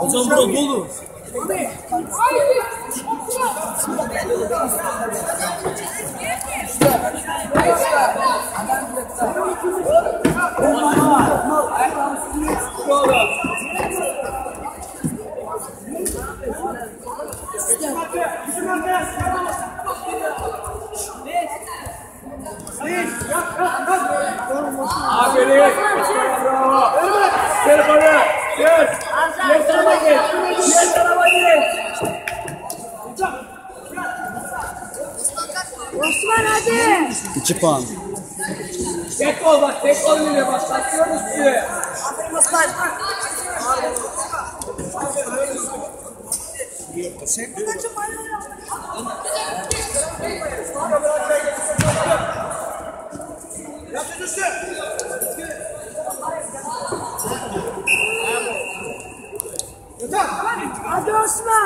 Hocam burada dolu. Aferin. Bravo. Gel bana. Gel. Gel tarafa geç. Gel tarafa geç. Osman hadi. 2 puan. Tek ol bak. Tek ol yine bak. Saklıyoruz sizi. Hadi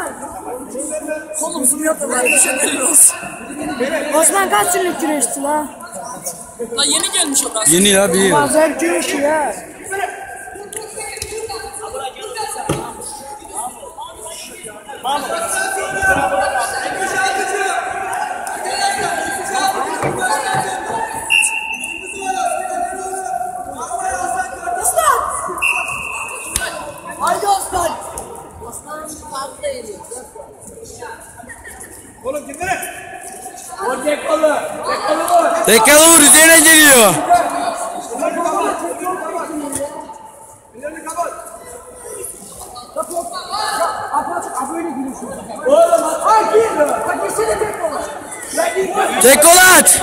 Osman. Kolumuzu yapıyorlar. Bir şey belli olsun. Osman kaç yıllık güreşti la? Lan yeni gelmiş o da. Yeni ya bir yıl. Pazar güreşi ya. Haydi Oğlum kimlere? O tek kolu. Tek kolu vur. Tekrar vur üzerine geliyor. At. Tek kolu. Ya gir. Tek kol at.